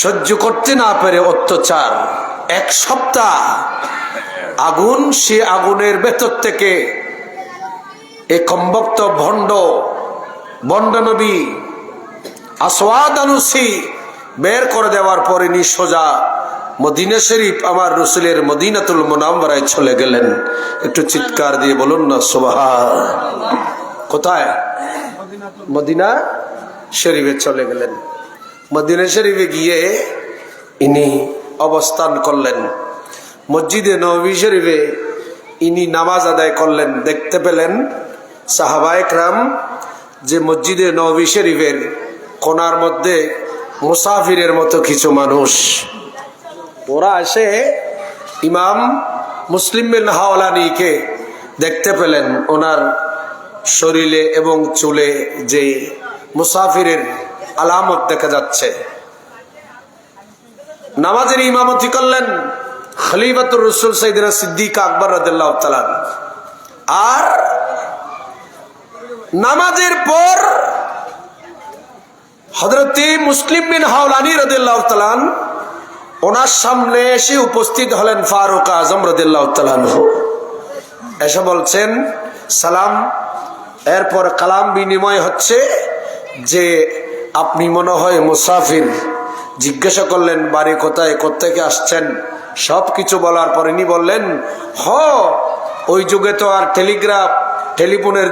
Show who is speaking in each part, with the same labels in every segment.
Speaker 1: সহ্য করতে না পেরে অত্যাচার। এক সপ্তাহ আগুন, সে আগুনের ভেতর থেকে এ কম্বক্ত ভণ্ড বন্ড নবী আসওয়াদানুসি বের করে দেওয়ার পরে নি সোজা মদিনা শরীফ আমার রসুলের মদিনাতুল মোনাম্বরায় চলে গেলেন। একটু চিৎকার দিয়ে বলুন না সোবাহা কোথায়? মদিনা শরীফে চলে গেলেন। মদিনা শরীফে গিয়ে ইনি অবস্থান করলেন। মসজিদে নবী শরীফে ইনি নামাজ আদায় করলেন। দেখতে পেলেন সাহাবায়ক রাম যে মসজিদে নবী শরীফের কোনার মধ্যে মুসাফিরের মতো কিছু মানুষ। ওরা এসে ইমাম মুসলিম বিন হাওলানিকে দেখতে পেলেন। ওনার শরীরে এবং চুলে যে মুসাফিরের আলামত দেখা যাচ্ছে। নামাজের ইমামতি করলেন খলিফাতুর রসুল সৈদিনা সিদ্দিক আকবর রাদিল্লাহ তালান আর নামাজের পর হজরতি মুসলিম বিন হাওলানি রদিল্লাহ তালান ওনার সামনে এসে উপস্থিত হলেন ফারুক আজম রদিল্লাহ তালান এসে বলছেন, সালাম। এরপর কালাম বিনিময় হচ্ছে যে আপনি মনে হয় মুসাফির। জিজ্ঞাসা করলেন, বাড়ি কোথায় কোথেকে আসছেন? সব কিছু বলার পর ইনি বললেন, হ, ওই যুগে তো আর টেলিগ্রাফ, টেলিফোনের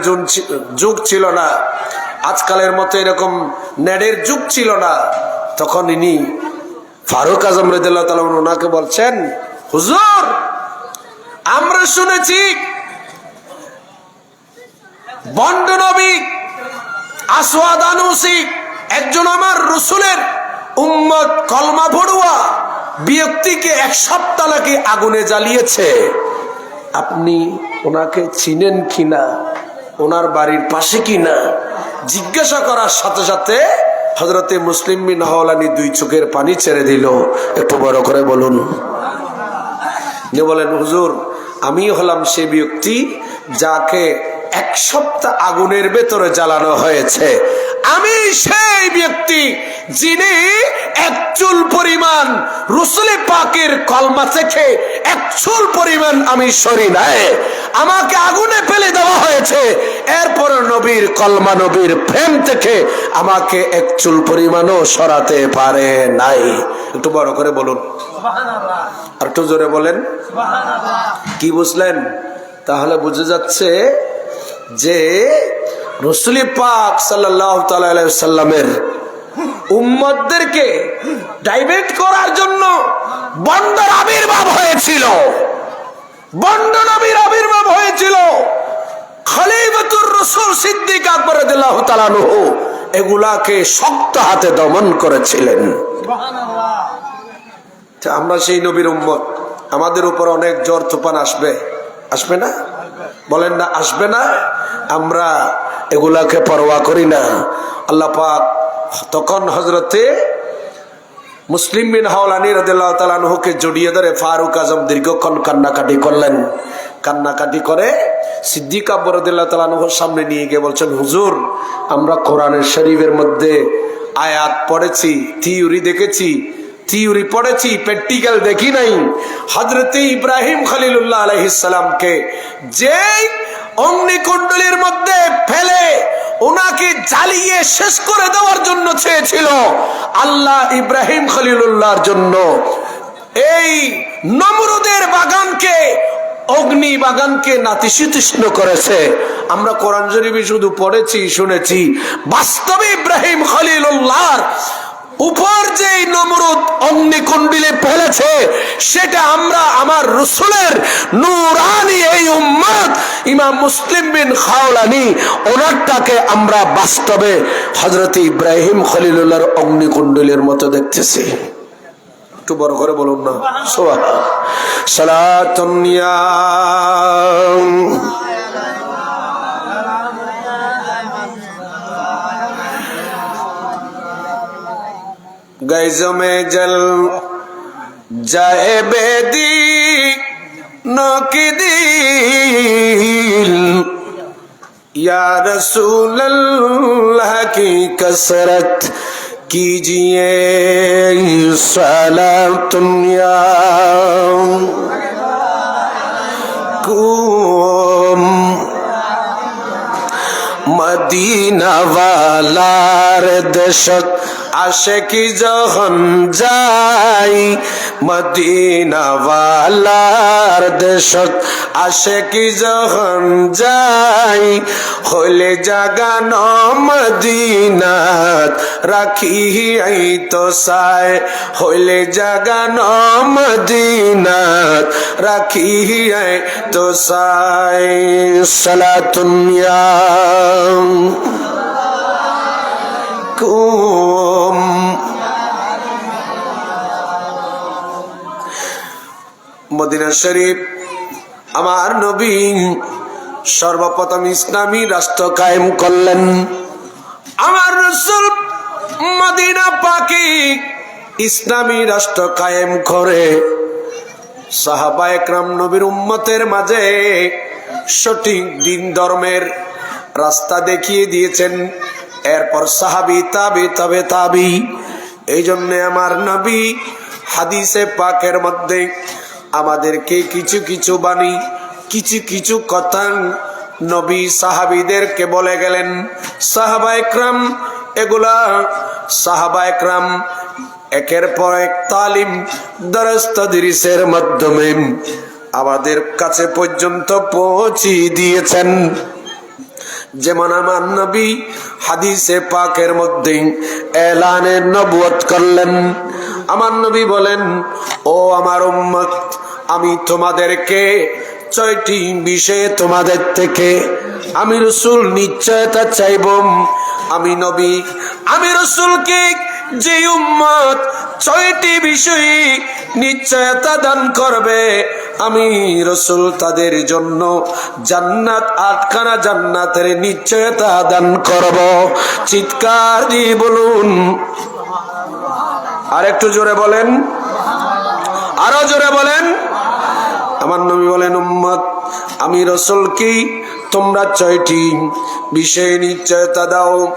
Speaker 1: যুগ ছিল না। আজকালের মতো এরকম নেডের যুগ ছিল না। তখন ইনি ফারুক আজম রেদুল্লাহ তালা ওনাকে বলছেন, হুজুর, আমরা শুনেছি বন্ড নবী, আসওয়াদ আনুসি একজন আমার রসুলের উম্মত কলমা পড়ুয়া ব্যক্তিকে এক সপ্তাহ নাকি আগুনে জ্বালিয়েছে। আপনি ওনাকে চিনেন কিনা? ওনার বাড়ির পাশে কিনা? জিজ্ঞাসা করার সাথে সাথে হজরতে মুসলিম বিন হাওলানি দুই চোখের পানি ছেড়ে দিল। একটু বড় করে বলুন। যে বলেন, হুজুর আমি হলাম সে ব্যক্তি যাকে এক সপ্তাহ আগুনের ভেতরে জ্বালানো হয়েছে। আমি সেই ব্যক্তি যিনি এক চুল পরিমাণ রসুলে পাকের কলমা থেকে এক চুল পরিমাণ আমি সরি নাই। আমাকে আগুনে ফেলে দেওয়া হয়েছে। এরপর নবীর কলমা নবীর প্রেম থেকে আমাকে এক চুল পরিমাণও সরাতে পারে নাই। একটু বড় করে বলুন। আর একটু জোরে বলেন। কি বুঝলেন? তাহলে বুঝে যাচ্ছে যে রসুলি পাক সাল্লাহ সাল্লামের উম্মদদেরকে ডাইভেট করার জন্য বন্ডর আবির্ভাব হয়েছিল। বন্ড নবীর আবির্ভাব হয়েছিল। খলিফাতুর রসুল সিদ্দিক আকবর এগুলাকে শক্ত হাতে দমন করেছিলেন। আমরা সেই নবীর উম্মত। আমাদের উপর অনেক জ্বর তুফান আসবে। আসবে না? বলেন না, আসবে না। আমরা এগুলাকে পরোয়া করি না। আল্লাহ পাক তখন হজরতে মুসলিম বিন হাওলানি তালানহুকে জড়িয়ে ধরে ফারুক আজম দীর্ঘক্ষণ কান্নাকাটি করলেন। কান্নাকাটি করে সিদ্দিক আব্বর রদিল্লাহ তালানহুর সামনে নিয়ে গিয়ে বলছেন, হুজুর, আমরা কোরআনের শরীফের মধ্যে আয়াত পড়েছি, থিওরি দেখেছি থিওরি পড়েছি প্র্যাকটিক্যাল দেখি নাই হজরতে ইব্রাহিম খলিলুল্লাহ আলহিসামকে যেই অগ্নিকুণ্ডলীর মধ্যে ফেলে ওনাকে জ্বালিয়ে শেষ করে দেওয়ার জন্য চেয়েছিল আল্লাহ ইব্রাহিম খলিলুল্লাহর জন্য এই নমরুদের বাগানকে অগ্নি বাগানকে নাতিশীতৃষ্ণ করেছে আমরা কোরআন শরীফে শুধু পড়েছি শুনেছি বাস্তবে ইব্রাহিম খলিলুল্লাহর উপর যে নমরুদ অগ্নিকুণ্ডিলে ফেলেছে, সেটা আমরা আমার রসুলের নুরানি এই উম্মত ইমাম মুসলিম বিন খাওলানি, ওনারটাকে আমরা বাস্তবে হজরত ইব্রাহিম খলিলুল্লাহর অগ্নিকুণ্ডলের মতো দেখতেছি। একটু বড় করে বলুন না। সোয়া गैजों में जल जाए बेदी नो दिल। या रसूल अल्लाह की कसरत कीजिए, सलाम दुनिया। कुम मदीना वाला दशक আসে কি যখন যাই, মদিনাওয়ালার দেশত আসে কি যখন যাই, হলে জাগান মদিনাত রাখি এই তো সায় হইলে জাগান মদিনাত রাখি এই তো সায় সালাতুনিয়া কুম মদিনা শরীফ, আমার নবী সর্বপ্রথম ইসলামী রাষ্ট্র কায়েম করলেন। আমার রসুল মদিনা পাকি ইসলামী রাষ্ট্র কায়েম করে সাহাবা একরাম নবীর উম্মতের মাঝে সঠিক দিন ধর্মের রাস্তা দেখিয়ে দিয়েছেন। এরপর সাহাবি তাবি, তবে তাবি। এই জন্য আমার নবী হাদিসে পাকের মধ্যে আমাদেরকে কিছু কিছু বাণী, কিছু কিছু কথা নবী সাহাবিদেরকে বলে গেলেন। সাহাবা একরাম, এগুলা সাহাবা একরাম একের পর এক তালিম দরস্তদিরিসের মাধ্যমে আমাদের কাছে পর্যন্ত পৌঁছে দিয়েছেন। যেমন আমার নবী হাদিসে পাকের মধ্যে এলানের নবুয়ত করলেন। আমার নবী বলেন, ও আমার উম্মত, আমি তোমাদেরকে ছয়টি বিষয়ে তোমাদের থেকে আমি রসুল নিশ্চয়তা চাইব। আমি নবী, আমি রসুলকে যে উম্মত ছয়টি বিষয়ে নিশ্চয়তা দান করবে, আমি রসুল তাদের জন্য জান্নাত আটখানা জান্নাতের নিশ্চয়তা দান করব। চিৎকার দিয়ে বলুন। আর একটু জোরে বলেন। আরও জোরে বলেন। আমার নবী বলেন, উম্মত, আমি রসুল কি তোমরা ছয়টি বিষয়ে নিশ্চয়তা দাও।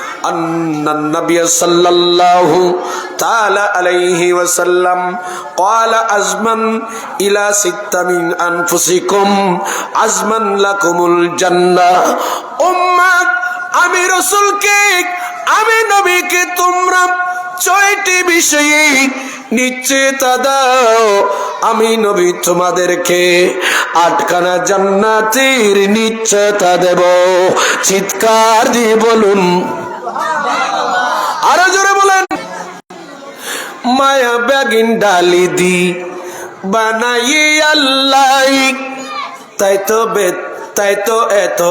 Speaker 1: আন্নান নবী সাল্লাল্লাহু তাআলা আলাইহি ওয়াসাল্লাম قال আজমান ইলা সিত্তা মিন আনফুসিকুম আজমান লাকুমুল জান্নাহ উম্মাত আমি রসুলকে আমি নবীকে তোমরা ছয়টি বিষয়ে নিশ্চিত দাও আমি নবী তোমাদেরকে আটখানা জান্নাতের নিশ্চয়তা দেব চিৎকার দিয়ে বলুন আরও জোরে বলেন। মায়া ব্যাগিন ডালি দি বানাই আল্লাহ তাই তো তাই তো এত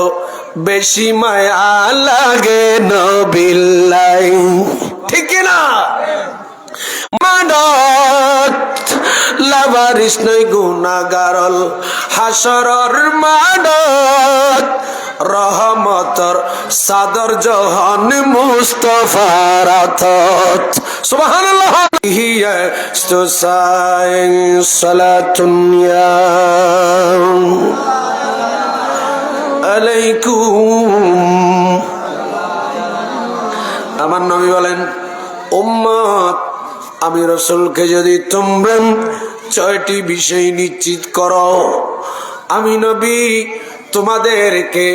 Speaker 1: বেশি মায়া লাগে নবিল্লাই। ঠিক না? মানত লাভারিস নই গুণাগারল হাসরর মানত রহমতর সাদর জহন মুস্তফার সুবহানাল্লাহ। হিয়া স্তুসাইন সালাতুনিয়া আলাইকুম। আমার নবী বলেন, উম্মত, আমি রসুলকে যদি তোমরা ছয়টি বিষয় নিশ্চিত করো, আমি নবী তোমাদেরকে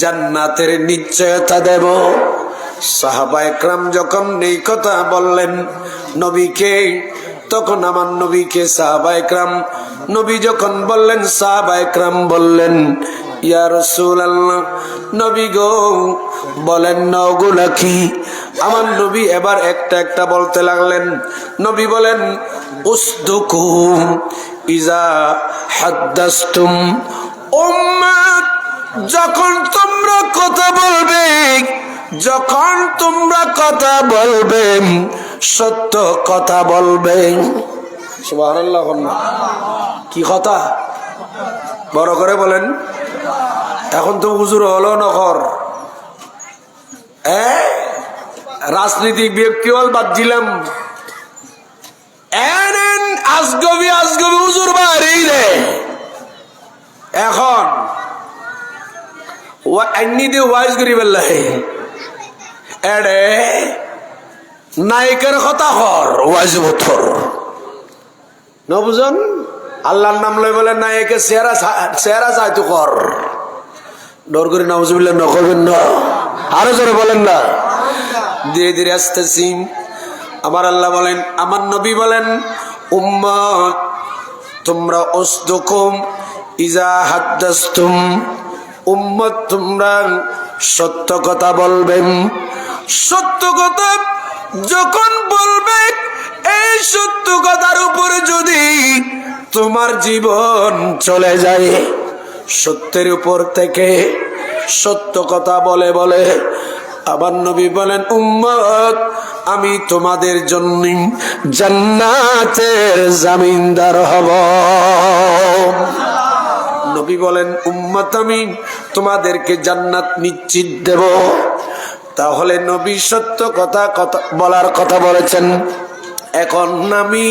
Speaker 1: জান্নাতের নিশ্চয়তা দেব। সাহাবা একরাম যখন এই কথা বললেন নবীকে, তখন আমার নবীকে সাহাবা একরাম, নবী যখন বললেন, সাহাবা একরাম বললেন, ইয়া রসুল নবী গো, বলেন নগুলা কি আমার নবী এবার একটা একটা বলতে লাগলেন। নবী বলেন, উসদুকুম ইজা হাদ্দাস্তুম উম্মাত যখন তোমরা কথা বলবে, যখন তোমরা কথা বলবে, সত্য কথা বলবে। কি কথা? বড় করে বলেন। এখন তো হুজুর হলো নকর রাজনীতিক ব্যক্তি হল? বাদ দিলাম। আজগবি আজগবি হুজুর বাড়ি রে এখন আইনি দিয়ে ওয়াইজ করি বেল্লাই এডে, নায়িকার কথা হর, ওয়াইজ বথর ন বুঝন আল্লাহর নাম লই বলে নায়কে চেহারা চেহারা চাইতো কর ডর করে নাউজুবিল্লাহ নকবেন না। আরও জোরে বলেন না। ধীরে ধীরে আসতেছি। আমার আল্লাহ বলেন, আমার নবী বলেন উম্মত তোমরা অস্তুকুম, ইজা হাদ্দাস্তুম। উম্মত, তোমরা সত্য কথা বলবেন সত্য কথা যখন বলবে, এই সত্য কথার উপরে যদি তোমার জীবন চলে যায়, সত্যের উপর থেকে সত্য কথা বলে বলে, আবার নবী বলেন, উম্মত, আমি তোমাদের জন্য জান্নাতের জামিনদার হব। নবী বলেন উম্মত আমি তোমাদেরকে জান্নাত নিশ্চিত দেব। তাহলে নবী সত্য কথা কথা বলার কথা বলেছেন। এখন আমি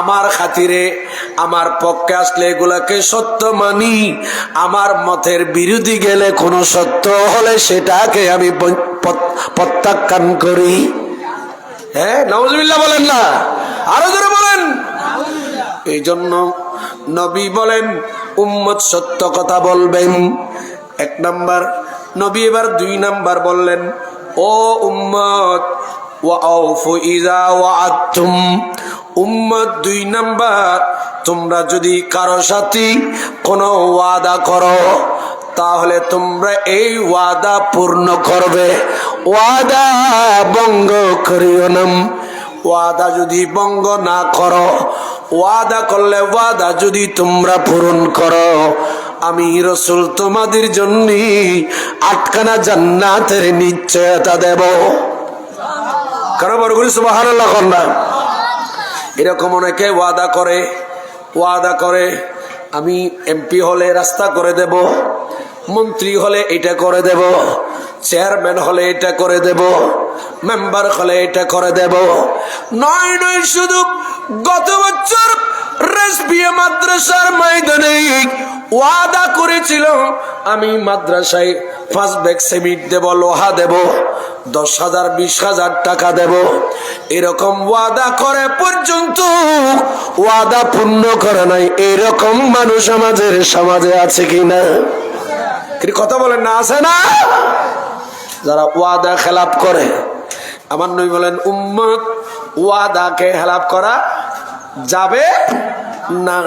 Speaker 1: আমার খাতিরে আমার পক্ষে আসলে এগুলাকে সত্য মানি। আমার মতের বিরোধী গেলে কোনো সত্য হলে সেটাকে আমি প্রত্যাখ্যান করি। হ্যাঁ নওয়াজবিল্লাহ বলেন না। আরও ধরে বলেন। এই জন্য নবী বলেন উম্মত সত্য কথা বলবেন। এক নাম্বার। নবী এবার দুই নাম্বার বললেন, ও উম্মত উম্মত দুই নাম্বার, তোমরা যদি কারও সাথে কোনো ওয়াদা করো, তাহলে তোমরা এই ওয়াদা পূর্ণ করবে। ওয়াদা ভঙ্গ করিও না। ওয়াদা যদি ভঙ্গ না করো ওয়াদা করলে ওয়াদা যদি তোমরা পূরণ করো। আমি রসুল তোমাদের জন্য আটকানা জান্নাতের নিশ্চয়তা দেব। কারও বড় করি সুবাহ না। এরকম অনেকে ওয়াদা করে ওয়াদা করে, আমি এমপি হলে রাস্তা করে দেব, মন্ত্রী হলে এটা করে দেব। চেয়ারম্যান হলে এটা করে দেব, মেম্বার হলে এটা করে দেব। নয় নয় শুধু গত বছর রেসবিয়া মাদ্রাসার ময়দানে ওয়াদা করেছিল, আমি মাদ্রাসায় পাঁচ ব্যাগ সিমেন্ট দেব, লোহা দেব, দশ হাজার, বিশ হাজার টাকা দেব। এরকম ওয়াদা করে পর্যন্ত ওয়াদা পূর্ণ করে নাই। এরকম মানুষ আমাদের সমাজে আছে কিনা? কিন্তু কথা বলেন না, আছে না? যারা ওয়াদা খেলাপ করে। আমার নই বলেন, উম্মত ওয়াদাকে খেলাপ করা যাবে না?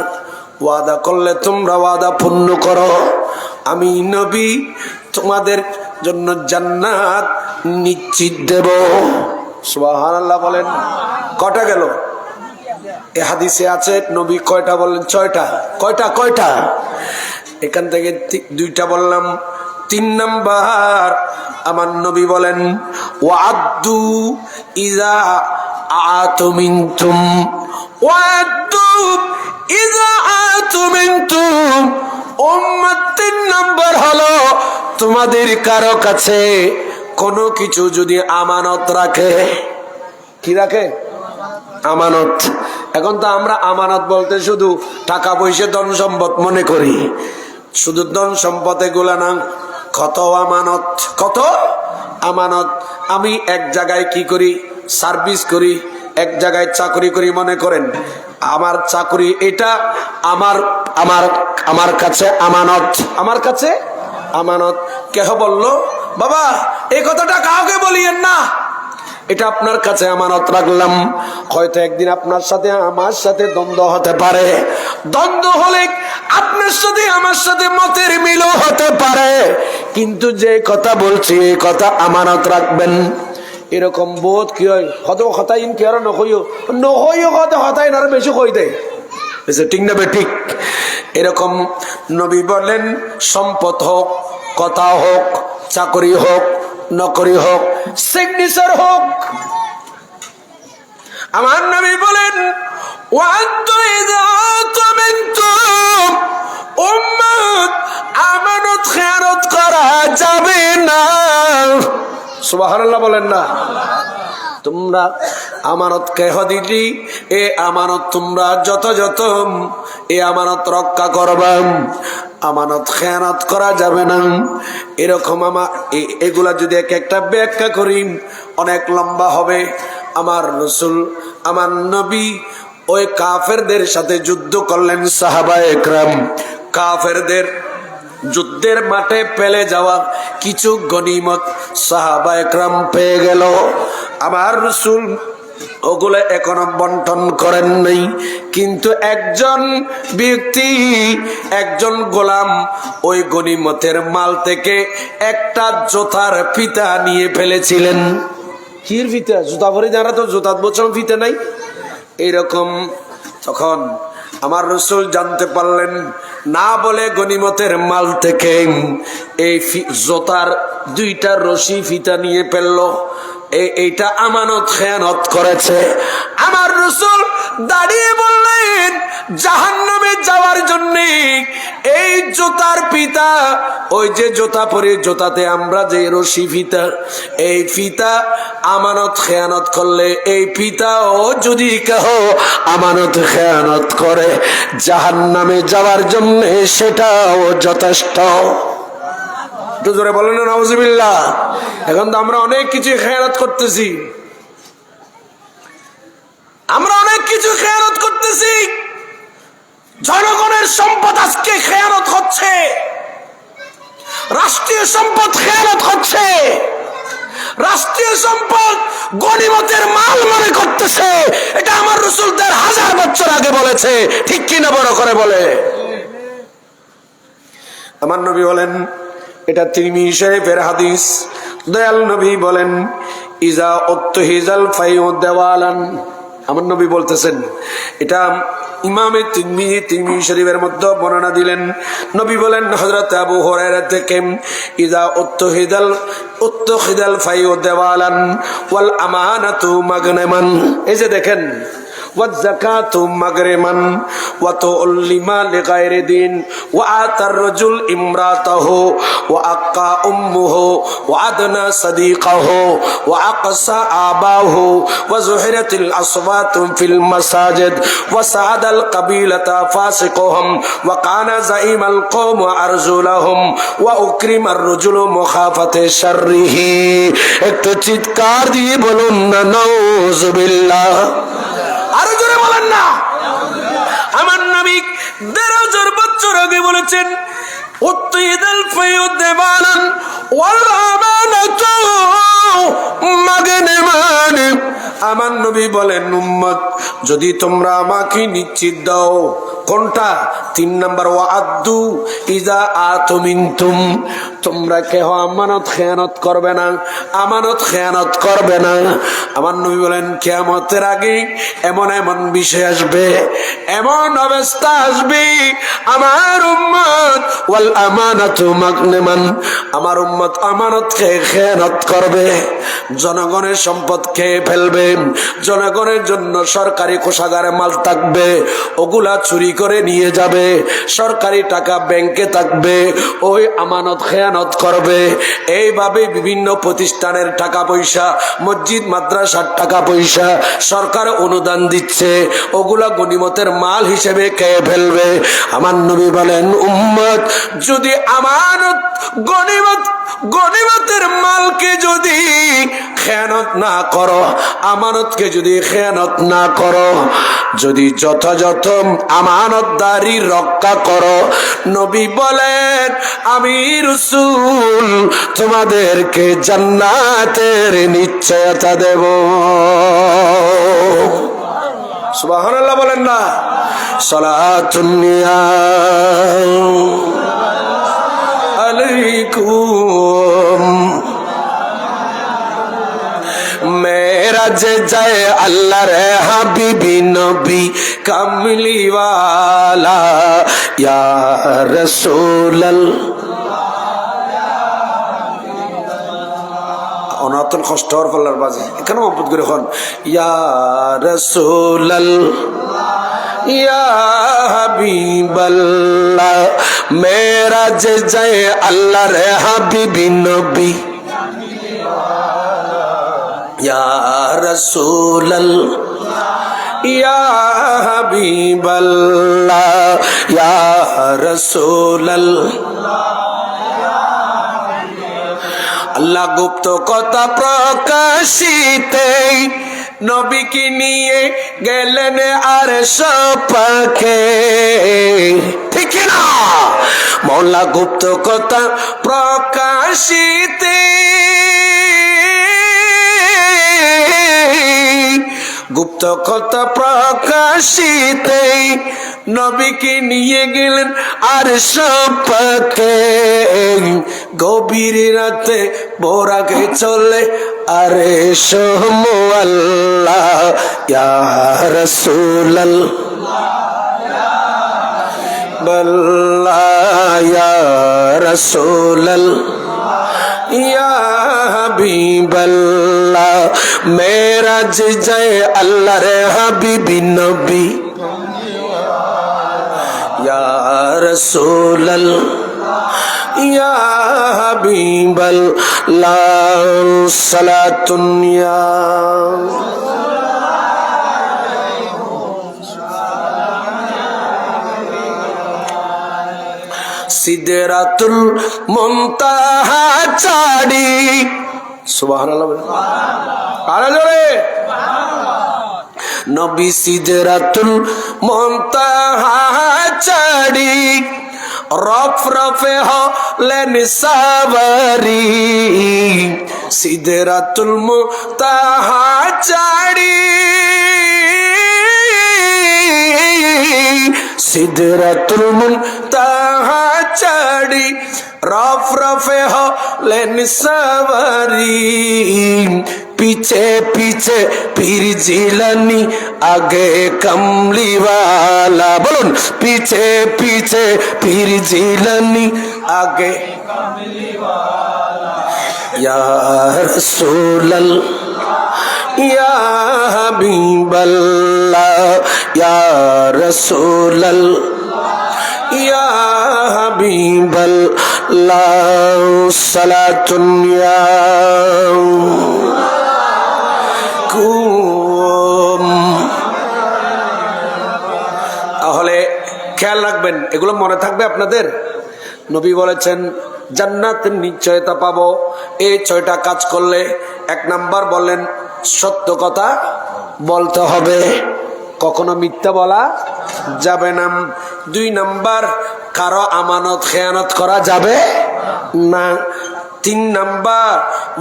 Speaker 1: ওয়াদা করলে তোমরা ওয়াদা পূর্ণ করো। আমি নবী, তোমাদের জন্য জান্নাত নিশ্চিত দেব। সুবহানাল্লাহ বলেন কটা গেল? এ হাদিসে আছে, নবী কয়টা বললেন? ছয়টা। কয়টা? কয়টা? এখান থেকে দুইটা বললাম, তিন নাম্বার আমার নবী বলেন ওয়াদ্দু ইজা আতুমিনতুম ওয়াদ্দু ইজা আতুমিনতুম উম্মত তিন নম্বর হলো তোমাদের কারও কাছে কোনো কিছু যদি আমানত রাখে। কি রাখে? আমানত। এখন তো আমরা আমানত বলতে শুধু টাকা পয়সা ধন সম্পদ মনে করি। শুধু ধন সম্পদ এগুলা না কত আমানত কত আমানত? আমি এক জায়গায় কি করি? সার্ভিস করি, এক জায়গায় চাকরি করি, মনে করেন। আমার চাকরি এটা, আমার আমার আমার কাছে আমানত। আমার কাছে আমানত। কেহ বলল, বাবা এই কথাটা কাউকে বলিয়েন না। এটা আপনার কাছে আমানত রাখলাম। হয়তো একদিন আপনার সাথে, আমার সাথে দ্বন্দ্ব হতে পারে। দ্বন্দ্ব হলে আপনার সাথে, আমার সাথে মতের মিলও হতে পারে। কিন্তু যে কথা বলছি, এই কথা আমানত রাখবেন। এরকম বোধ কি হয়? হত হতাইন কি আর নহইও নহইও কথা হতাইন আর বেশি কই দেয়? ঠিক না ঠিক? এরকম নবী বলেন, সম্পদ হোক, কথা হোক, চাকরি হোক নকরি হোক সিগনেচার হোক। আমার নবী বলেন আমানত খেয়ানত করা যাবে না। সুবাহ বলেন না। তোমরা আমানত কেহ দিলি? এ আমানত তোমরা যত যত, এ আমানত রক্ষা করবাম আমানত খেয়ানত করা যাবে না। এরকম আমার এ- এগুলা যদি এক একটা ব্যাখ্যা করি, অনেক লম্বা হবে। আমার রসুল, আমার নবী ওই কাফেরদের সাথে যুদ্ধ করলেন সাহাবা একরাম কাফেরদের যুদ্ধের মাঠে পেলে যাওয়া কিছু গনিমত সাহাবা একরাম পেয়ে গেল। আমার রসুল ওগুলো এখনও বন্টন করেন নাই। কিন্তু একজন ব্যক্তি, একজন গোলাম ওই গনিমতের মাল থেকে একটা জোতার ফিতা নিয়ে ফেলেছিলেন। কির ফিতা? জুতা পরে যারা তো জুতাত বছর ফিতে নাই? এইরকম তখন আমার রসুল জানতে পারলেন, না বলে গনিমতের মাল থেকে এই জোতার দুইটা রশি ফিতা নিয়ে ফেলল। এই- এইটা আমানত খেয়ানত করেছে। আমার রসুল দাঁড়িয়ে বললেন, জাহান্নামে যাওয়ার জন্য এই জোতার পিতা ওই যে জোতা পরে জোতাতে আমরা যে রশি ফিতা, এই ফিতা আমানত খেয়ানত করলে, এই পিতা ও যদি কেহ আমানত খেয়ানত করে, জাহান্নামে যাওয়ার জন্য সেটাও যথেষ্ট। একটু জোরে বলেন না নওয়াজবিল্লাহ এখন তো আমরা অনেক কিছু খেয়ানত করতেছি। আমরা অনেক কিছু খেয়ানত করতেছি। জনগণের সম্পদ আজকে খেয়ানত হচ্ছে। রাষ্ট্রীয় সম্পদ খেয়ানত হচ্ছে। রাষ্ট্রীয় সম্পদ গণিমতের মাল মনে করতেছে। এটা আমার রসুল দেড় হাজার বছর আগে বলেছে। ঠিক কিনা বড় করে বলে। আমার নবী বলেন, এটা তিরমি শরীফের হাদিস। দয়াল নবী বলেন, ইজা অত্তহিজাল ফাইউ দেওয়ালান। আমার নবী বলতেছেন, এটা ইমামে তিনমি তিনমি শরীফের মধ্যে বর্ণনা দিলেন। নবী বলেন হজরত আবু হুরায়রা থেকে ইজা উত্তহিদাল উত্তহিদাল ও দেওয়ালান ওয়াল আমানাতু মাগনেমান। এই যে দেখেন والزكاة مغرما وتؤلم لغير دين وآتى الرجل امراته وأقى أمه وأدنى صديقه وأقصى آباه وزهرت الأصوات في المساجد وسعد القبيلة فاسقهم وكان زعيم القوم أرجلهم وأكرم الرجل مخافة شره একটু চিৎকার দিয়ে বলুন না নৌজবিল্লাহ আরও জোরে বলেন না। আমার নবী দেড় হাজার বছর আগে বলেছেন আমার নবী বলেন, উম্মত, যদি তোমরা আমাকে নিশ্চিত দাও কোনটা তিন নাম্বার ওয়াদ্দু ইজা আতমিনতুম। তোমরা কেহ আমানত খেয়ানত করবে না, আমানত খেয়ানত করবে না। আমার নবী বলেন, কেয়ামতের আগে এমন এমন বিষয় আসবে, এমন অবস্থা আসবে, আমার উম্মত, ওয়াল আমানাতু মাগনামান। আমার উম্মত আমানত খেয়ে খেয়ানত করবে, জনগণের সম্পদ খেয়ে ফেলবে, জনগণের জন্য সরকারি কোষাগারে মাল থাকবে, ওগুলা চুরি করে নিয়ে যাবে। সরকারি টাকা ব্যাংকে থাকবে, ওই আমানত খেয়ানত করবে। এইভাবে বিভিন্ন প্রতিষ্ঠানের টাকা পয়সা মসজিদ, মাদ্রাসার টাকা পয়সা সরকার অনুদান দিচ্ছে। ওগুলা গনিমতের মাল হিসেবে খেয়ে ফেলবে। আমার নবী বলেন, উম্মত, যদি আমানত গনিমত গনিমতের মালকে যদি খেয়ানত না করো, আমানতকে যদি খেয়ানত না করো, যদি যথাযথ আমানতদারি রক্ষা করো, নবী বলেন, আমি রসুল, তোমাদেরকে জান্নাতের নিশ্চয়তা দেব। সুবহানাল্লাহ বলেন না। সলাতুন্নিয়া আলাইকুম। মেরাজ জয় আল্লাহ রে হাবিবি নবী, কামলিওয়ালা। ইয়া অনাতন কষ্ট হওয়ার পাল্লার বাজে এখানে মহব্বত করে হন? ইয়া রসুলাল। ইয়া হাবিবাল্লাহ। মেরাজ যায় আল্লাহর হাবিবি নবী। হাবিবাল্লাহ ইয়া রাসূলাল্লাহ আল্লাহ গুপ্ত কথা প্রকাশিতে নবীকে নিয়ে গেলেন আর সপাখে ঠিক না? মৌলা গুপ্ত কথা প্রকাশিতে গুপ্ত কথা প্রকাশিতে নবীকে নিয়ে গেলেন আর সপাকে গভীর রাতে বোরাকে চলে, আরে আল্লাহ, ইয়া রসুলাল। বল্লাহ ইয়া ইয়া হাবিবাল্লাহ। মেরাজ যায় আল্লাহর হাবিবি নবী ইয়া রাসূলাল ইয়া হাবিবাল্লাহ সালাতুন ইয়া সিদরাতুল মুনতাহা চাড়ি বলে। আরে চাড়ি রফ রফে হলেন সাবরি। সিদরাতুল মুনতাহা চাড়ি সিদরাতুল মুনতাহা চাড়ি রফ রফে হলেন সাবরি পিছে পিছে পীর জিলানি আগে কমলিওয়ালা বলুন পিছে পিছে পীর জিলানি আগে ইয়া রাসূলাল ইয়া হাবিবাল্লাহ ইয়া রাসূলাল ইয়া হাবিবাল্লাহ তাহলে খেয়াল রাখবেন, এগুলো মনে থাকবে আপনাদের? নবী বলেছেন, জান্নাতের নিশ্চয়তা পাবো। এই ছয়টা কাজ করলে এক নাম্বার বললেন, সত্য কথা বলতে হবে। কখনো মিথ্যা বলা যাবে না। দুই নাম্বার, কারও আমানত, খেয়ানত করা যাবে না। তিন নাম্বার,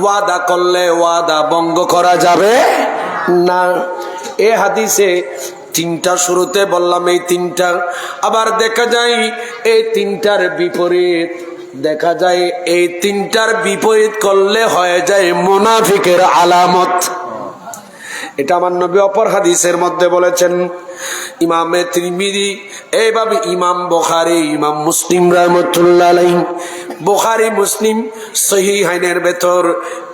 Speaker 1: ওয়াদা করলে ওয়াদা ভঙ্গ করা যাবে না। এ হাদিসে তিনটা শুরুতে বললাম এই তিনটা। আবার দেখা যায় এই তিনটার বিপরীত। দেখা যায় এই তিনটার বিপরীত করলে হয়ে যায় মুনাফিকের আলামত। এটা আমার নবী অপর হাদিসের মধ্যে বলেছেন। ইমামে ত্রিমিদি এইভাবে ইমাম বখারি, ইমাম মুসলিম রহমতুল্লাহ বুখারি, মুসলিম সহি হাইনের ভেতর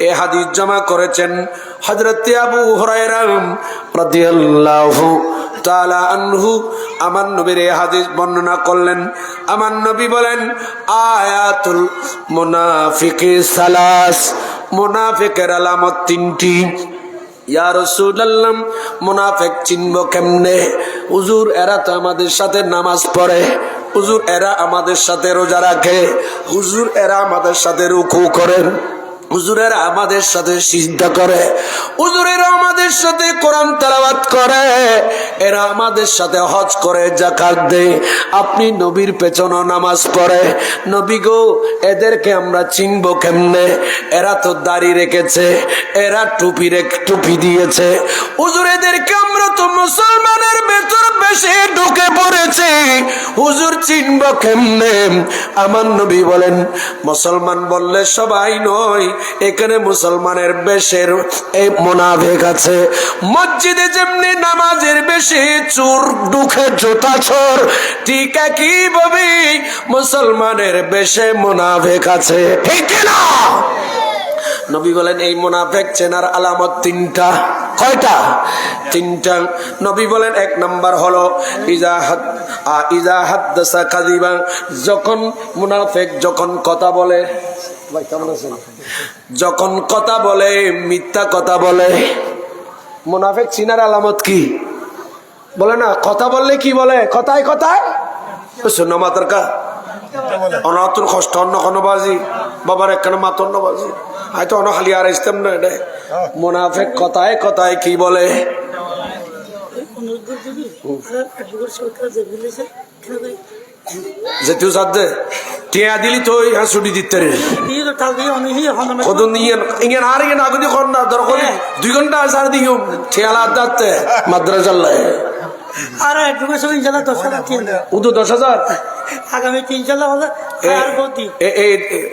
Speaker 1: এ হাদিস জমা করেছেন। হজরত আবু হুরায়রাম রাদিয়াল্লাহু তাআলা আনহু আমার নবীর এই হাদিস বর্ণনা করলেন। আমার নবী বলেন, আয়াতুল মুনাফিকি সালাস। মুনাফিকের আলামত তিনটি। ইয়া রসুল্লাহ মুনাফেক চিনব কেমনে? হুজুর, এরা তো আমাদের সাথে নামাজ পড়ে। হুজুর, এরা আমাদের সাথে রোজা রাখে। হুজুর, এরা আমাদের সাথে রুকু করেন। হুজুরেরা আমাদের সাথে সিদ্ধা করে। হুজুরেরা আমাদের সাথে কোরআন তালাবাত করে। এরা আমাদের সাথে হজ করে, জাকাত দেয়। আপনি নবীর পেছনে নামাজ পড়ে। নবী গো, এদেরকে আমরা চিনব কেমনে? এরা তো দাড়ি রেখেছে, এরা টুপি টুপি দিয়েছে। হুজুর, এদেরকে আমরা তো মুসলমানের ভেতর বেশি ঢুকে পড়েছে। হুজুর, চিনব কেমনে? আমার নবী বলেন, মুসলমান বললে সবাই নয়, এখানে মুসলমানের বেশের এই মোনাভেক আছে। মসজিদে যেমনি নামাজের বেশি চুর ঢুকে জোতা চোর ঠিক একইভাবে মুসলমানের বেশে মোনাভেক আছে। ঠিক না? নবী বলেন, এই মোনাফেক চেনার আলামত তিনটা। কয়টা? তিনটা। নবী বলেন, এক নাম্বার হলো, ইজা হাদ, আ, ইজা হাদ্দাসা কাযিবা। যখন মুনাফিক যখন কথা বলে যখন কথা বলে, মিথ্যা কথা বলে। মুনাফিক চিনার আলামত কি? বলে না কথা বললে কি বলে? কথায় কথায়? শূন্য মাতার কা। অনাতুর কষ্ট অন্য কোনো বাজি। বাবার একখানে মাত অন্য বাজি। হয়তো অন্য খালি আর আসতাম না এটা মুনাফেক কথায় কথায় কি বলে? যেতেও সাথে টিয়া দিলি তো হ্যাঁ ছুটি দিতে রে। কদন ইয়ে আর ইয়ে না কর করি দুই ঘণ্টা সার দিও ঠেলা দাঁতে মাদ্রাসাল্লায়
Speaker 2: আরে ঢুকেছে ইনশাল্লাহ দশ হাজার তিন
Speaker 1: উদো দশ হাজার?
Speaker 2: আগামী তিন চাল্লা হলে আর গতি।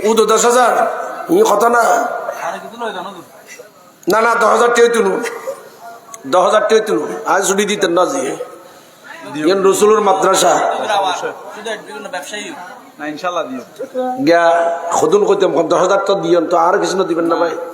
Speaker 1: উদো দশ হাজার? ই কথা না। না না দশ হাজার টেয়ে তুলু দশ হাজার টেয়ে তুলু আজ ছুটি দিতেন না যে রসুলের মাদ্রাসা।
Speaker 3: না ইনশাল্লাহ দিও।
Speaker 1: গিয়া সদুন কইতাম দশ হাজার তো দিয়ন তো আর কিছু না দিবেন না ভাই।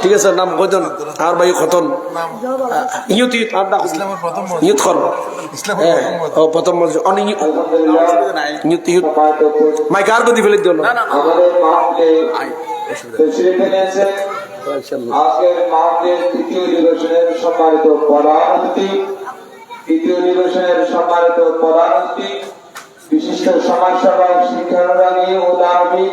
Speaker 1: ঠিক আছে নাম কইতন আর ভাই খতন ইয়ুত ইয়ুত আর ডাক।
Speaker 3: ইসলামের প্রথম
Speaker 1: খন
Speaker 3: ইসলামের
Speaker 1: হ্যাঁ। ও প্রথম মসজিদ মাইক আর গদি ফেলে দিও না।
Speaker 4: তশরিফ এনেছেন আজকের মাহফিলের তৃতীয় অধিবেশনের সম্মানিত প্রধান অতিথি তৃতীয় অধিবেশনের সম্মানিত প্রধান অতিথি বিশিষ্ট সমাজসেবক শিক্ষানুরাগী ও দার্মিক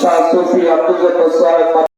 Speaker 4: শাহ সুফি আব্দুল